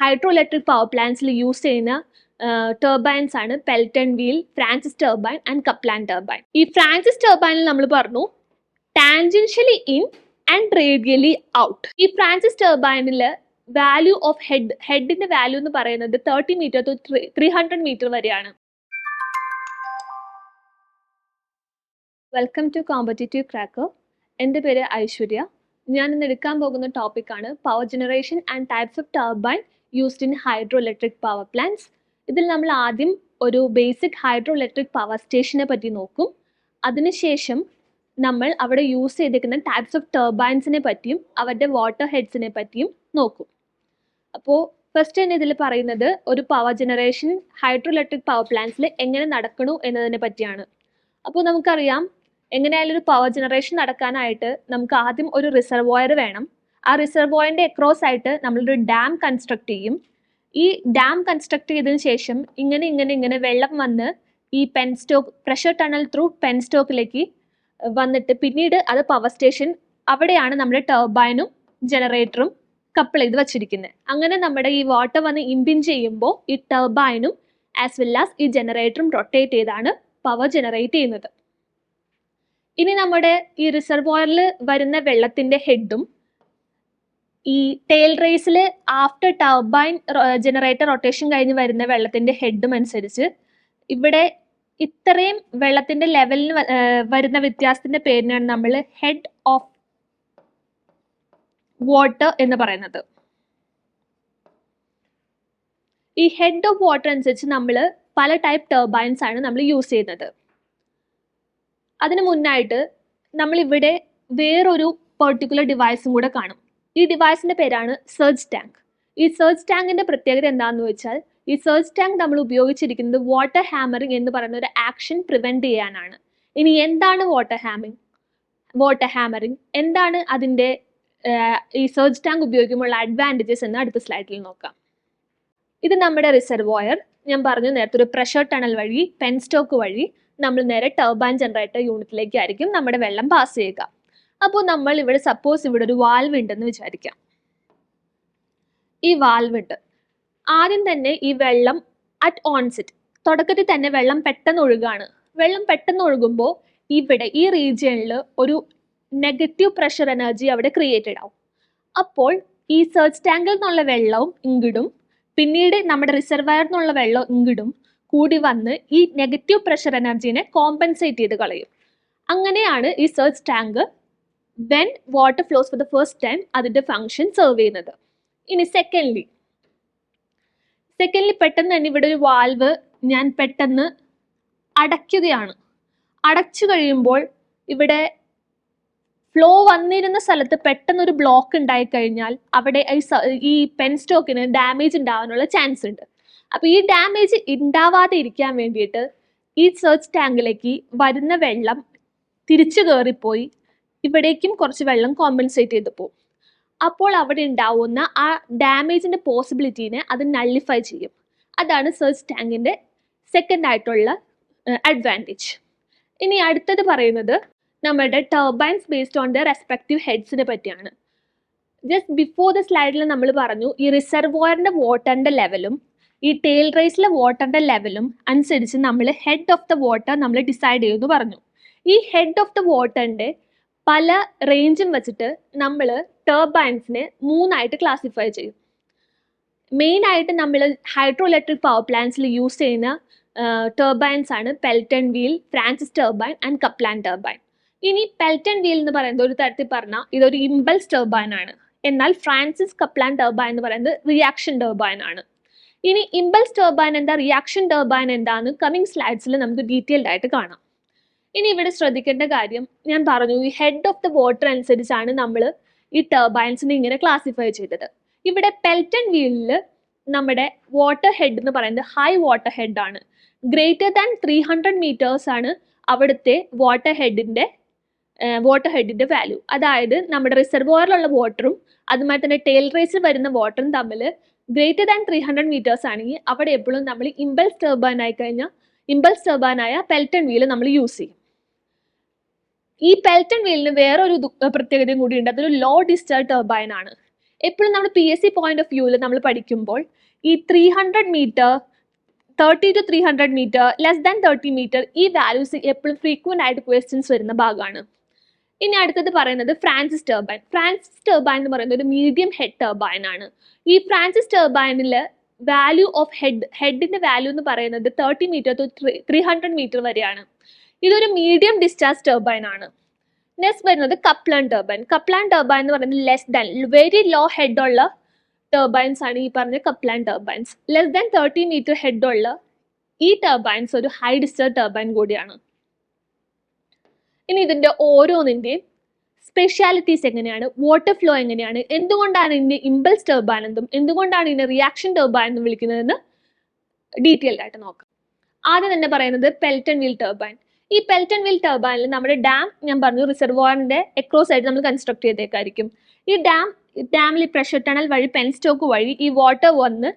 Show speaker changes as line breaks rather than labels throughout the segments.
Hydro electric power പ്ലാന്റ്സിൽ use ചെയ്യുന്ന turbines ആണ് Pelton wheel Francis turbine and Kaplan turbine ഈ ഫ്രാൻസിസ് ടർബൈനിൽ നമ്മൾ പറഞ്ഞു tangentially in and radially out ഈ ഫ്രാൻസിസ് ടർബൈനിൽ വാല്യൂ ഓഫ് ഹെഡ് ഹെഡിന്റെ വാല്യൂ എന്ന് പറയുന്നത് thirty metre to three hundred metre വരെയാണ്. വെൽക്കം ടു കോമ്പറ്റേറ്റീവ് ക്രാക്കർ എന്റെ പേര് ഐശ്വര്യ. ഞാൻ ഇന്ന് എടുക്കാൻ പോകുന്ന ടോപ്പിക്കാണ് power generation and types of turbine used in hydro electric power plants ഇതിൽ നമ്മൾ ആദ്യം ഒരു ബേസിക് ഹൈഡ്രോ ഇലക്ട്രിക് പവർ സ്റ്റേഷനെ പറ്റി നോക്കും. അതിനുശേഷം നമ്മൾ അവിടെ യൂസ് ചെയ്തിരിക്കുന്ന ടൈപ്സ് ഓഫ് ടർബൈൻസിനെ പറ്റിയും അവരുടെ വാട്ടർ ഹെഡ്സിനെ പറ്റിയും നോക്കും. അപ്പോൾ ഫസ്റ്റ് തന്നെ ഇതിൽ പറയുന്നത് ഒരു power generation hydro electric power പ്ലാന്റ്സിൽ എങ്ങനെ നടക്കണു എന്നതിനെ പറ്റിയാണ്. അപ്പോൾ നമുക്കറിയാം എങ്ങനെയായാലും ഒരു പവർ ജനറേഷൻ നടക്കാനായിട്ട് നമുക്ക് ആദ്യം ഒരു റിസർവോയർ വേണം. ആ റിസർവോയറിന്റെ അക്രോസ് ആയിട്ട് നമ്മളൊരു ഡാം കൺസ്ട്രക്ട് ചെയ്യും. ഈ ഡാം കൺസ്ട്രക്ട് ചെയ്തതിന് ശേഷം ഇങ്ങനെ ഇങ്ങനെ ഇങ്ങനെ വെള്ളം വന്ന് ഈ penstock pressure tunnel through പെൻ സ്റ്റോക്കിലേക്ക് വന്നിട്ട് പിന്നീട് അത് പവർ സ്റ്റേഷൻ അവിടെയാണ് നമ്മുടെ ടർബൈനും ജനറേറ്ററും കപ്പിൾ ചെയ്ത് വച്ചിരിക്കുന്നത് അങ്ങനെ നമ്മുടെ ഈ വാട്ടർ വന്ന് ഇമ്പിൻ ചെയ്യുമ്പോൾ ഈ ടർബൈനും ആസ് വെൽ ആസ് ഈ ജനറേറ്ററും റൊട്ടേറ്റ് ചെയ്താണ് പവർ ജനറേറ്റ് ചെയ്യുന്നത്. ഇനി നമ്മുടെ ഈ റിസർവോയറിൽ വരുന്ന വെള്ളത്തിന്റെ ഹെഡും ഈ ടെയിൽ റേസിൽ ആഫ്റ്റർ ടർബൈൻ ജനറേറ്റർ റൊട്ടേഷൻ കഴിഞ്ഞ് വരുന്ന വെള്ളത്തിന്റെ ഹെഡും അനുസരിച്ച് ഇവിടെ ഇത്രയും വെള്ളത്തിന്റെ ലെവലിന് വരുന്ന വ്യത്യാസത്തിന്റെ പേരിനാണ് നമ്മൾ ഹെഡ് ഓഫ് വാട്ടർ എന്ന് പറയുന്നത്. ഈ ഹെഡ് ഓഫ് വാട്ടർ അനുസരിച്ച് നമ്മൾ പല ടൈപ്പ് ടർബൈൻസ് ആണ് നമ്മൾ യൂസ് ചെയ്യുന്നത്. അതിനു മുന്നായിട്ട് നമ്മൾ ഇവിടെ വേറൊരു പെർട്ടിക്കുലർ ഡിവൈസും കൂടെ കാണും. ഈ ഡിവൈസിന്റെ പേരാണ് സെർച്ച് ടാങ്ക് ഈ സെർച്ച് ടാങ്കിന്റെ പ്രത്യേകത എന്താണെന്ന് വെച്ചാൽ ഈ സെർച്ച് ടാങ്ക് നമ്മൾ ഉപയോഗിച്ചിരിക്കുന്നത് വാട്ടർ ഹാമറിംഗ് എന്ന് പറയുന്ന ഒരു ആക്ഷൻ പ്രിവെന്റ് ചെയ്യാനാണ്. ഇനി എന്താണ് വാട്ടർ ഹാമിംഗ് വാട്ടർ ഹാമറിംഗ് എന്താണ് അതിന്റെ ഈ സെർച്ച് ടാങ്ക് ഉപയോഗിക്കുമ്പോൾ അഡ്വാന്റേജസ് എന്ന് അടുത്ത സ്ലൈഡിൽ നോക്കാം. ഇത് നമ്മുടെ റിസർവോയർ ഞാൻ പറഞ്ഞു നേരത്തെ ഒരു പ്രഷർ ടണൽ വഴി പെൻ സ്റ്റോക്ക് വഴി നമ്മൾ നേരെ ടർബൈൻ ജനറേറ്റർ യൂണിറ്റിലേക്കായിരിക്കും നമ്മുടെ വെള്ളം പാസ് ചെയ്യുക. അപ്പോൾ നമ്മൾ ഇവിടെ സപ്പോസ് ഇവിടെ ഒരു വാൽവ് ഉണ്ടെന്ന് വിചാരിക്കാം. ഈ വാൽവ് ഉണ്ട് ആദ്യം തന്നെ ഈ വെള്ളം അറ്റ് ഓൺസെറ്റ് തുടക്കത്തിൽ തന്നെ വെള്ളം പെട്ടെന്ന് ഒഴുകാണ്. വെള്ളം പെട്ടെന്ന് ഒഴുകുമ്പോൾ ഇവിടെ ഈ റീജിയനിൽ ഒരു നെഗറ്റീവ് പ്രഷർ എനർജി അവിടെ ക്രിയേറ്റഡ് ആവും. അപ്പോൾ ഈ സെർച്ച് ടാങ്കിൽ നിന്നുള്ള വെള്ളവും ഇങ്ങിടും പിന്നീട് നമ്മുടെ റിസർവയറിൽ നിന്നുള്ള വെള്ളം ഇങ്ങിടും കൂടി വന്ന് ഈ നെഗറ്റീവ് പ്രഷർ എനർജീനെ കോമ്പൻസേറ്റ് ചെയ്ത് കളയും. അങ്ങനെയാണ് ഈ surge tank when water flows for the first time അതിന്റെ ഫങ്ഷൻ സെർവ് ചെയ്യുന്നത്. ഇനി സെക്കൻഡ്ലി സെക്കൻഡ്ലി പെട്ടെന്ന് തന്നെ ഇവിടെ ഒരു വാൽവ് ഞാൻ പെട്ടെന്ന് അടയ്ക്കുകയാണ്. അടച്ചു കഴിയുമ്പോൾ ഇവിടെ ഫ്ലോ വന്നിരുന്ന സ്ഥലത്ത് പെട്ടെന്ന് ഒരു ബ്ലോക്ക് ഉണ്ടായി കഴിഞ്ഞാൽ അവിടെ ഈ പെൻ സ്റ്റോക്കിന് ഡാമേജ് ഉണ്ടാവാനുള്ള ചാൻസ് ഉണ്ട്. അപ്പൊ ഈ ഡാമേജ് ഉണ്ടാവാതെ ഇരിക്കാൻ വേണ്ടിയിട്ട് ഈ സെർച്ച് ടാങ്കിലേക്ക് വരുന്ന വെള്ളം തിരിച്ചു കയറിപ്പോയി ഇവിടേക്കും കുറച്ച് വെള്ളം കോമ്പൻസേറ്റ് ചെയ്ത് പോകും അപ്പോൾ അവിടെ ഉണ്ടാവുന്ന ആ ഡാമേജിന്റെ പോസിബിലിറ്റീനെ അത് നള്ളിഫൈ ചെയ്യും. അതാണ് സെർച്ച് ടാങ്കിന്റെ സെക്കൻഡ് ആയിട്ടുള്ള അഡ്വാന്റേജ് ഇനി അടുത്തത് പറയുന്നത് നമ്മുടെ turbines based on the respective ഹെഡ്സിനെ പറ്റിയാണ്. ജസ്റ്റ് ബിഫോർ ദ സ്ലൈഡിൽ നമ്മൾ പറഞ്ഞു ഈ റിസർവോയറിന്റെ വാട്ടറിന്റെ ലെവലും ഈ ടെയിൽ റേസിലെ വാട്ടറിന്റെ ലെവലും അനുസരിച്ച് നമ്മൾ ഹെഡ് ഓഫ് ദ വാട്ടർ നമ്മൾ ഡിസൈഡ് ചെയ്യുമെന്ന് പറഞ്ഞു. ഈ ഹെഡ് ഓഫ് ദ വാട്ടറിന്റെ പല റേഞ്ചും വെച്ചിട്ട് നമ്മൾ ടർബൈൻസിനെ മൂന്നായിട്ട് ക്ലാസിഫൈ ചെയ്യും. മെയിൻ ആയിട്ട് നമ്മൾ ഹൈഡ്രോ ഇലക്ട്രിക് പവർ പ്ലാന്റ്സിൽ യൂസ് ചെയ്യുന്ന ടർബൈൻസ് ആണ് Pelton wheel Francis turbine and Kaplan turbine ഇനി പെൽറ്റൺ വീൽ എന്ന് പറയുന്നത് ഒരു തരത്തിൽ പറഞ്ഞാൽ ഇതൊരു ഇമ്പൾസ് ടർബൈൻ ആണ്. എന്നാൽ ഫ്രാൻസിസ് കപ്ലാൻ ടർബൈൻ എന്ന് പറയുന്നത് റിയാക്ഷൻ ടർബൈൻ ആണ്. ഇനി ഇമ്പൾസ് ടർബൈൻ എന്താ? റിയാക്ഷൻ ടർബൈൻ എന്താന്ന് കമ്മിങ് സ്ലൈഡ്സിൽ നമുക്ക് ഡീറ്റെയിൽഡ് ആയിട്ട് കാണാം. ഇനി ഇവിടെ ശ്രദ്ധിക്കേണ്ട കാര്യം ഞാൻ പറഞ്ഞു ഈ ഹെഡ് ഓഫ് ദ വാട്ടർ അനുസരിച്ചാണ് നമ്മൾ ഈ ടർബൈൻസിനെ ഇങ്ങനെ ക്ലാസിഫൈ ചെയ്തത്. ഇവിടെ പെൽറ്റൺ വീലിൽ നമ്മുടെ വാട്ടർ ഹെഡ് എന്ന് പറയുന്നത് ഹൈ വാട്ടർ ഹെഡ് ആണ്. Greater than three hundred metres ആണ് അവിടുത്തെ വാട്ടർ ഹെഡിന്റെ വാട്ടർ ഹെഡിന്റെ വാല്യൂ അതായത് നമ്മുടെ റിസർവോയറിലുള്ള വാട്ടറും അതുമായി തന്നെ ടെയിൽ റേസിൽ വരുന്ന വാട്ടറും തമ്മിൽ greater than three hundred metres ആണെങ്കിൽ അവിടെ എപ്പോഴും നമ്മൾ ഇമ്പൽസ് ടർബൈൻ ആയി കഴിഞ്ഞാൽ ഇമ്പൽസ് ആയ പെൽറ്റൺ വീൽ നമ്മൾ യൂസ് ചെയ്യും. ഈ പെൽറ്റൺ വീലിന് വേറെ ഒരു പ്രത്യേകതയും കൂടി ഉണ്ട് അതൊരു ലോ ഡിസ്ചാർജ് ടർബൈൻ ആണ്. എപ്പോഴും നമ്മൾ P S C point of വ്യൂവിൽ നമ്മൾ പഠിക്കുമ്പോൾ ഈ three hundred metre thirty to three hundred metre less than thirty metre ഈ വാല്യൂസ് എപ്പോഴും ഫ്രീക്വന്റ് ആയിട്ട് ക്വസ്റ്റ്യൻസ് വരുന്ന ഭാഗമാണ്. ഇനി അടുത്തത് പറയുന്നത് ഫ്രാൻസിസ് ടർബൈൻ ഫ്രാൻസിസ് ടർബൈൻ എന്ന് പറയുന്നത് ഒരു മീഡിയം ഹെഡ് ടർബൈൻ ആണ്. ഈ ഫ്രാൻസിസ് ടർബൈനിൽ വാല്യൂ ഓഫ് ഹെഡ് ഹെഡിന്റെ വാല്യൂ എന്ന് പറയുന്നത് thirty metre to three hundred metre വരെയാണ്. ഇതൊരു മീഡിയം ഡിസ്ചാർജ് ടർബൈൻ ആണ്. നെക്സ്റ്റ് വരുന്നത് കപ്ലാൻ ടർബൈൻ കപ്ലാൻ ടർബൈൻ എന്ന് പറയുന്നത് less than very low head ഉള്ള ടർബൈൻസ് ആണ് ഈ പറഞ്ഞ Kaplan turbines less than thirty metre head ഉള്ള ഈ ടർബൈൻസ് ഒരു ഹൈ ഡിസ്ചാർജ് ടർബൈൻ കൂടിയാണ്. ഇനി ഇതിന്റെ ഓരോന്നിന്റെയും സ്പെഷ്യാലിറ്റീസ് എങ്ങനെയാണ്? വാട്ടർ ഫ്ലോ എങ്ങനെയാണ്? എന്തുകൊണ്ടാണ് ഇതിന്റെ ഇമ്പൾസ് ടർബൈൻ എന്നും എന്തുകൊണ്ടാണ് ഇതിനെ റിയാക്ഷൻ ടർബൈൻ എന്നും വിളിക്കുന്നതെന്ന് ഡീറ്റെയിൽഡ് ആയിട്ട് നോക്കാം. ആദ്യം തന്നെ പറയുന്നത് പെൽറ്റൺ വീൽ ടർബൈൻ ഈ പെൽറ്റൺ വീൽ ടർബൈനിൽ നമ്മുടെ ഡാം ഞാൻ പറഞ്ഞു റിസർവോറിന്റെ എക്രോസ് ആയിട്ട് നമ്മൾ കൺസ്ട്രക്ട് ചെയ്തേക്കായിരിക്കും. ഈ ഡാം ഡാമിൽ പ്രഷർ ടണൽ വഴി പെൻ സ്റ്റോക്ക് വഴി ഈ വാട്ടർ വന്ന്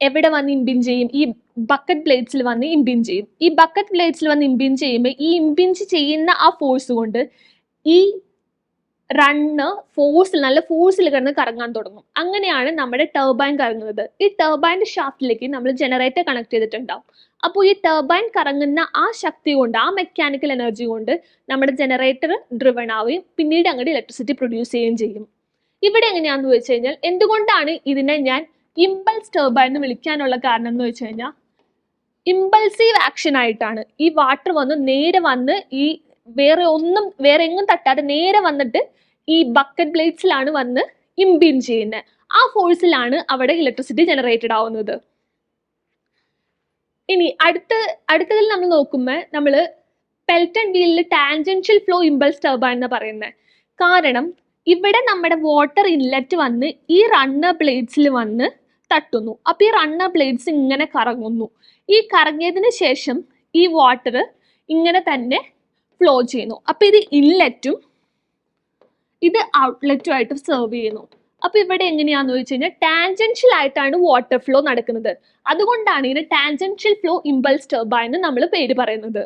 എവിടെ വന്ന് ഇമ്പിൻ ചെയ്യും? ഈ ബക്കറ്റ് പ്ലേറ്റ്സിൽ വന്ന് ഇമ്പിൻ ചെയ്യും. ഈ ബക്കറ്റ് പ്ലേറ്റ്സിൽ വന്ന് ഇമ്പിൻ ചെയ്യുമ്പോൾ ഈ ഇമ്പിഞ്ച് ചെയ്യുന്ന ആ ഫോഴ്സ് കൊണ്ട് ഈ റണ്ണ് ഫോഴ്സിൽ നല്ല ഫോഴ്സിൽ കിടന്ന് കറങ്ങാൻ തുടങ്ങും. അങ്ങനെയാണ് നമ്മുടെ ടർബൈൻ കറങ്ങുന്നത്. ഈ ടർബൈന്റെ ഷാഫ്റ്റിലേക്ക് നമ്മൾ ജനറേറ്റർ കണക്ട് ചെയ്തിട്ടുണ്ടാവും. അപ്പോൾ ഈ ടർബൈൻ കറങ്ങുന്ന ആ ശക്തി കൊണ്ട് ആ മെക്കാനിക്കൽ എനർജി കൊണ്ട് നമ്മുടെ ജനറേറ്റർ ഡ്രിവൺ ആവുകയും പിന്നീട് അങ്ങോട്ട് ഇലക്ട്രിസിറ്റി പ്രൊഡ്യൂസ് ചെയ്യുകയും ചെയ്യും. ഇവിടെ എങ്ങനെയാണെന്ന് വെച്ച് കഴിഞ്ഞാൽ എന്തുകൊണ്ടാണ് ഇതിനെ ഞാൻ ഇമ്പൾസ് ടർബൈൻ എന്ന് വിളിക്കാനുള്ള കാരണം എന്ന് വെച്ച് കഴിഞ്ഞാൽ ഇമ്പൾസീവ് ആക്ഷൻ ആയിട്ടാണ്. ഈ വാട്ടർ വന്ന് നേരെ വന്ന് ഈ വേറെ ഒന്നും വേറെ എങ്ങും തട്ടാതെ നേരെ വന്നിട്ട് ഈ ബക്കറ്റ് ബ്ലേഡ്സിലാണ് വന്ന് ഇമ്പിൻ ചെയ്യുന്നത് ആ ഫോഴ്സിലാണ് അവിടെ ഇലക്ട്രിസിറ്റി ജനറേറ്റഡ് ആവുന്നത്. ഇനി അടുത്ത അടുത്തതിൽ നമ്മൾ നോക്കുമ്പോൾ നമ്മൾ പെൽറ്റൺ വീലിൽ ടാൻജൻഷ്യൽ ഫ്ലോ ഇമ്പൾസ് ടർബൈൻ എന്ന് പറയുന്നത് കാരണം ഇവിടെ നമ്മുടെ വാട്ടർ ഇൻലെറ്റ് വന്ന് ഈ റണ്ണർ ബ്ലേഡ്സിൽ വന്ന് തട്ടുന്നു. അപ്പോൾ ഈ റണ്ണർ ബ്ലേഡ്സ് ഇങ്ങനെ കറങ്ങുന്നു. ഈ കറങ്ങിയതിന് ശേഷം ഈ വാട്ടർ ഇങ്ങനെ തന്നെ ഫ്ലോ ചെയ്യുന്നു. അപ്പോൾ ഇത് ഇൻലെറ്റും ഇത് ഔട്ട്ലെറ്റും ആയിട്ട് സെർവ് ചെയ്യുന്നു. അപ്പോൾ ഇവിടെ എങ്ങനെയാന്ന് വെച്ച് കഴിഞ്ഞാൽ ടാൻജൻഷ്യൽ ആയിട്ടാണ് വാട്ടർ ഫ്ലോ നടക്കുന്നത്. അതുകൊണ്ടാണ് ഇതിന് ടാൻജൻഷ്യൽ ഫ്ലോ ഇമ്പൾസ് ടർബൈൻ എന്ന് നമ്മൾ പേര് പറയുന്നത്.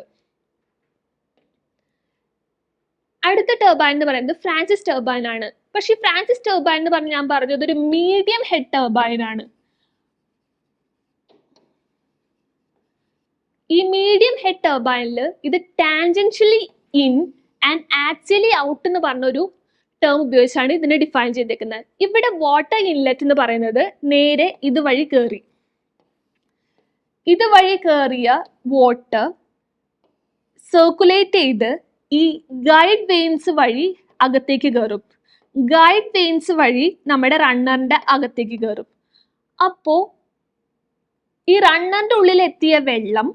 അടുത്ത ടർബൈൻ എന്ന് പറയുന്നത് ഫ്രാൻസിസ് ടർബൈൻ ആണ്. പക്ഷെ ഫ്രാൻസിസ് ടർബൈൻ എന്ന് പറഞ്ഞ് ഞാൻ പറഞ്ഞത് ഒരു മീഡിയം ഹെഡ് ടർബൈൻ ആണ്. ഈ മീഡിയം ഹെഡ് ടർബൈനിൽ ഇത് tangentially in and actually out എന്ന് പറഞ്ഞൊരു ടേം ഉപയോഗിച്ചാണ് ഇതിനെ ഡിഫൈൻ ചെയ്തേക്കുന്നത്. ഇവിടെ വാട്ടർ ഇൻലെറ്റ് എന്ന് പറയുന്നത് നേരെ ഇതുവഴി കയറി ഇതുവഴി കയറിയ വാട്ടർ സർക്കുലേറ്റ് ചെയ്ത് ഈ ഗൈഡ് വെയിൻസ് വഴി അകത്തേക്ക് കയറും ഗൈഡ് വെയിൻസ് വഴി നമ്മുടെ റണ്ണറിന്റെ അകത്തേക്ക് കയറും അപ്പോൾ ഈ റണ്ണറിന്റെ ഉള്ളിൽ എത്തിയ വെള്ളം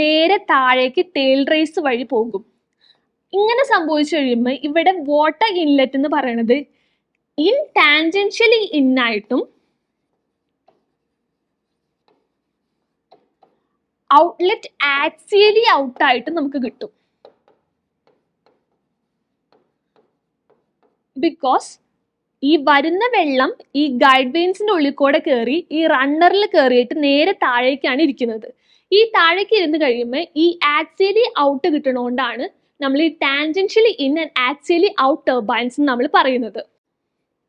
നേരെ താഴേക്ക് ടേൽ റേസ് വഴി പോകും. ഇങ്ങനെ സംഭവിച്ചു കഴിയുമ്പോൾ ഇവിടെ വാട്ടർ ഇൻലെറ്റ് എന്ന് പറയുന്നത് ഇൻ ടാൻജൻഷ്യലി ഇന്നായിട്ടും ഔട്ട്ലെറ്റ് ആക്സിയലി ഔട്ടായിട്ടും നമുക്ക് കിട്ടും. ബിക്കോസ് ഈ വരുന്ന വെള്ളം ഈ ഗൈഡ് വെയിൻസിന്റെ ഉള്ളിൽ കൂടെ കയറി ഈ റണ്ണറിൽ കയറിയിട്ട് നേരെ താഴേക്കാണ് ഇരിക്കുന്നത്. ഈ താഴേക്ക് ഇരുന്ന് കഴിയുമ്പോൾ ഈ ആക്സിയലി ഔട്ട് കിട്ടണോണ്ടാണ് നമ്മൾ ഈ tangentially in and axially out turbines നമ്മൾ പറയുന്നത്.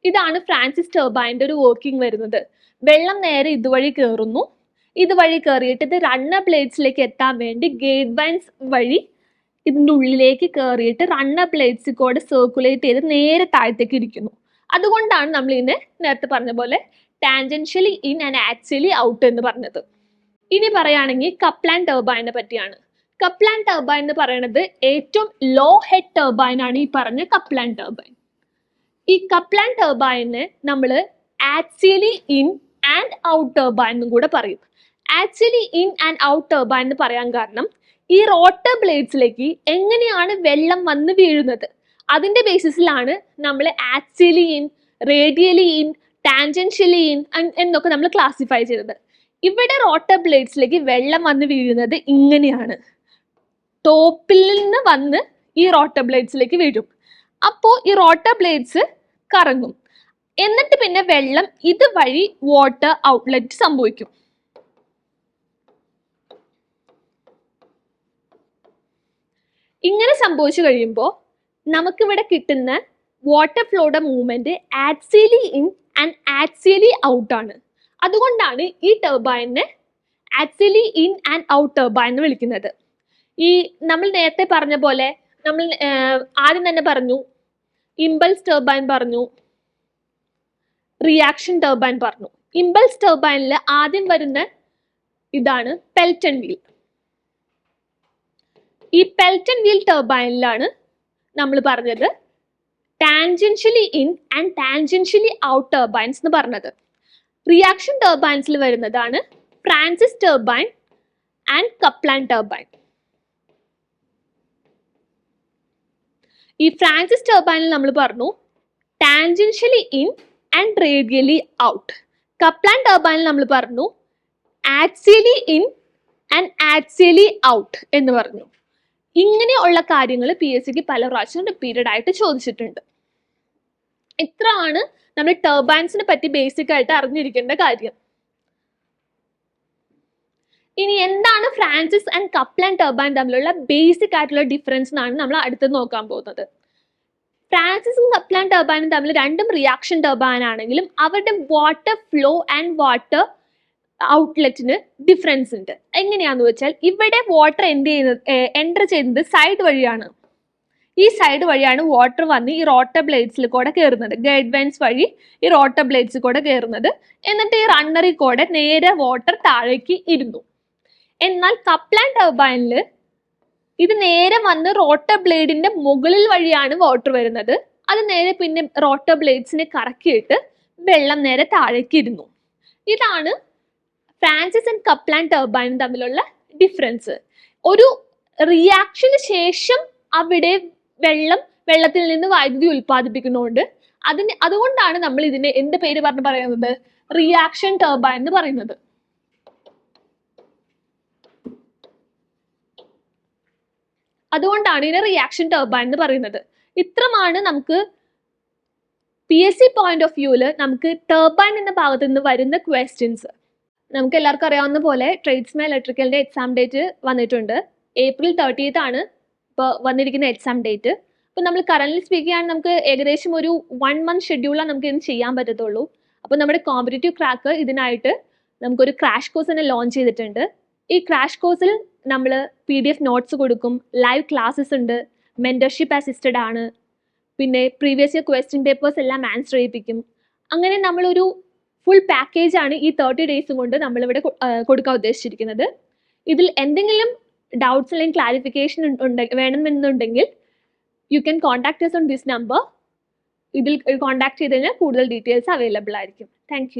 ഇതാണ് ഫ്രാൻസിസ് ടർബൈന്റെ ഒരു വർക്കിംഗ് വരുന്നത്. വെള്ളം നേരെ ഇതുവഴി കയറുന്നു ഇതുവഴി കയറിയിട്ട് ഇത് റണ്ണർ ബ്ലേഡ്സിലേക്ക് എത്താൻ വേണ്ടി ഗേറ്റ് വൈൻസ് വഴി ഇതിന്റെ ഉള്ളിലേക്ക് കയറിയിട്ട് റണ്ണർ ബ്ലേഡ്സിൽ കൂടെ സർക്കുലേറ്റ് ചെയ്ത് നേരെ താഴത്തേക്ക് ഇരിക്കുന്നു. അതുകൊണ്ടാണ് നമ്മൾ ഇതിനെ നേരത്തെ പറഞ്ഞ പോലെ tangentially in and actually out എന്ന് പറഞ്ഞത്. ഇനി പറയുകയാണെങ്കിൽ കപ്ലാൻ ടർബൈനെ പറ്റിയാണ്. കപ്ലാൻ ടർബൈൻ എന്ന് പറയുന്നത് ഏറ്റവും ലോ ഹെഡ് ടർബൈൻ ആണ് ഈ പറഞ്ഞ കപ്ലാൻ ടർബൈൻ ഈ കപ്ലാൻ ടർബൈനെ നമ്മൾ actually in and out turbine എന്നും കൂടെ പറയും. Actually in and out turbine എന്ന് പറയാൻ കാരണം ഈ റോട്ടർ ബ്ലേഡ്സിലേക്ക് എങ്ങനെയാണ് വെള്ളം വന്ന് വീഴുന്നത്? അതിന്റെ ബേസിസിലാണ് നമ്മൾ actually in radially in tangentially in എന്നൊക്കെ നമ്മൾ ക്ലാസിഫൈ ചെയ്തത് ഇവിടെ റോട്ടർ ബ്ലേഡ്സിലേക്ക് വെള്ളം വന്ന് വീഴുന്നത് ഇങ്ങനെയാണ്. ടോപ്പിൽ നിന്ന് വന്ന് ഈ റോട്ടർ ബ്ലേഡ്സിലേക്ക് വീഴും. അപ്പോൾ ഈ റോട്ടർ ബ്ലേഡ്സ് കറങ്ങും. എന്നിട്ട് പിന്നെ വെള്ളം ഇതുവഴി വാട്ടർ ഔട്ട്ലെറ്റ് സംഭവിക്കും. ഇങ്ങനെ സംഭവിച്ചു കഴിയുമ്പോൾ നമുക്കിവിടെ കിട്ടുന്ന വാട്ടർ ഫ്ലോയുടെ movement axially in and axially out ആണ്. അതുകൊണ്ടാണ് ഈ ടർബൈനെ axially in and out turbine എന്ന് വിളിക്കുന്നത്. ഈ നമ്മൾ നേരത്തെ പറഞ്ഞ പോലെ നമ്മൾ ആദ്യം തന്നെ പറഞ്ഞു ഇമ്പൾസ് ടർബൈൻ പറഞ്ഞു റിയാക്ഷൻ ടർബൈൻ പറഞ്ഞു. ഇമ്പൾസ് ടർബൈനിൽ ആദ്യം വരുന്ന ഇതാണ് പെൽറ്റൺ വീൽ ഈ പെൽറ്റൺ വീൽ ടർബൈനിലാണ് നമ്മൾ പറഞ്ഞത് tangentially in and tangentially out turbines എന്ന് പറഞ്ഞത്. റിയാക്ഷൻ ടർബൈൻസിൽ വരുന്നതാണ് Francis turbine and Kaplan turbine ഈ ഫ്രാൻസിസ് ടർബൈനിൽ നമ്മൾ പറഞ്ഞു tangentially in and radially out Kaplan ടർബൈനിൽ നമ്മൾ പറഞ്ഞു axially in and axially out എന്ന് പറഞ്ഞു. ഇങ്ങനെയുള്ള കാര്യങ്ങൾ പി എസ് സിക്ക് പല പ്രാവശ്യം റിപ്പീറ്റഡ് ആയിട്ട് ചോദിച്ചിട്ടുണ്ട്. ഇത്രയാണ് നമ്മൾ ടർബൈൻസിനെ പറ്റി ബേസിക് ആയിട്ട് അറിഞ്ഞിരിക്കേണ്ട കാര്യം. ഇനി എന്താണ് ഫ്രാൻസിസ് ആൻഡ് കപ്ലൻ ടർബൈൻ തമ്മിലുള്ള ബേസിക് ആയിട്ടുള്ള ഡിഫറൻസ് എന്നാണ് നമ്മൾ അടുത്തത് നോക്കാൻ പോകുന്നത്. ഫ്രാൻസിസും കപ്ലാൻ ടർബൈനും തമ്മിൽ രണ്ടും റിയാക്ഷൻ ടർബൈൻ ആണെങ്കിലും അവരുടെ വാട്ടർ ഫ്ലോ ആൻഡ് വാട്ടർ ഔട്ട്ലെറ്റിന് ഡിഫറൻസ് ഉണ്ട്. എങ്ങനെയാന്ന് വെച്ചാൽ ഇവിടെ വാട്ടർ എന്ത് ചെയ്യുന്നത് എന്റർ ചെയ്യുന്നത് സൈഡ് വഴിയാണ്. ഈ സൈഡ് വഴിയാണ് വാട്ടർ വന്ന് ഈ റോട്ടർ ബ്ലേഡ്സിൽ കൂടെ കയറുന്നത് ഗൈഡ് വൈൻസ് വഴി ഈ റോട്ടർ ബ്ലേഡ്സിൽ കൂടെ കയറുന്നത് എന്നിട്ട് ഈ റണ്ണറിൽ കൂടെ നേരെ വാട്ടർ താഴേക്ക് ഇരുന്നു. എന്നാൽ കപ്ലാൻ ടർബൈനിൽ ഇത് നേരെ വന്ന് റോട്ടർ ബ്ലേഡിന്റെ മുകളിൽ വഴിയാണ് വാട്ടർ വരുന്നത്. അത് നേരെ പിന്നെ റോട്ടർ ബ്ലേഡ്സിനെ കറക്കിയിട്ട് വെള്ളം നേരെ താഴേക്ക് ഇരുന്നു. ഇതാണ് ഫ്രാൻസിസ് ആൻഡ് കപ്ലാൻ ടർബൈനും തമ്മിലുള്ള ഡിഫറൻസ് ഒരു റിയാക്ഷന് ശേഷം അവിടെ വെള്ളം വെള്ളത്തിൽ നിന്ന് വൈദ്യുതി ഉൽപ്പാദിപ്പിക്കുന്നതുകൊണ്ട് അതിന് അതുകൊണ്ടാണ് നമ്മൾ ഇതിനെ എന്ത് പേര് പറഞ്ഞ് പറയുന്നത്? റിയാക്ഷൻ ടർബൈൻ എന്ന് പറയുന്നത്. അതുകൊണ്ടാണ് ഇതിനെ റിയാക്ഷൻ ടർബൈൻ എന്ന് പറയുന്നത്. ഇത്രമാണ് നമുക്ക് P S C point of വ്യൂവിൽ നമുക്ക് ടർബൈൻ എന്ന ഭാഗത്ത് നിന്ന് വരുന്ന ക്വസ്റ്റ്യൻസ് നമുക്ക് എല്ലാവർക്കും അറിയാവുന്ന പോലെ ട്രേഡ്സ്മാൻ ഇലക്ട്രിക്കലിന്റെ എക്സാം ഡേറ്റ് വന്നിട്ടുണ്ട്. ഏപ്രിൽ തേർട്ടീത്ത് ആണ് ഇപ്പോൾ വന്നിരിക്കുന്ന എക്സാം ഡേറ്റ് അപ്പോൾ നമ്മൾ കറന്റ് സ്പീക്ക് ചെയ്യാൻ നമുക്ക് ഏകദേശം ഒരു വൺ മന്ത് ഷെഡ്യൂളാണ് നമുക്ക് ഇതിന് ചെയ്യാൻ പറ്റത്തുള്ളൂ. അപ്പോൾ നമ്മുടെ കോമ്പറ്റേറ്റീവ് ക്രാക്ക് ഇതിനായിട്ട് നമുക്കൊരു ക്രാഷ് കോഴ്സ് തന്നെ ലോഞ്ച് ചെയ്തിട്ടുണ്ട്. ഈ ക്രാഷ് കോഴ്സിൽ നമ്മൾ പി ഡി എഫ് നോട്ട്സ് കൊടുക്കും. ലൈവ് ക്ലാസ്സസ് ഉണ്ട്. മെന്റർഷിപ്പ് അസിസ്റ്റഡ് ആണ്. പിന്നെ പ്രീവിയസ് ഇയർ ക്വസ്റ്റ്യൻ പേപ്പേഴ്സ് എല്ലാം ആൻസർ ചെയ്യിപ്പിക്കും. അങ്ങനെ നമ്മളൊരു ഫുൾ പാക്കേജ് ആണ് ഈ തേർട്ടി ഡേയ്സ് കൊണ്ട് നമ്മളിവിടെ കൊടുക്കാൻ ഉദ്ദേശിച്ചിരിക്കുന്നത്. ഇതിൽ എന്തെങ്കിലും ഡൗട്ട്സ് അല്ലെങ്കിൽ ക്ലാരിഫിക്കേഷൻ വേണമെന്നുണ്ടെങ്കിൽ you can contact on this number ഇതിൽ കോൺടാക്ട് ചെയ്ത് കഴിഞ്ഞാൽ കൂടുതൽ ഡീറ്റെയിൽസ് അവൈലബിൾ ആയിരിക്കും. താങ്ക്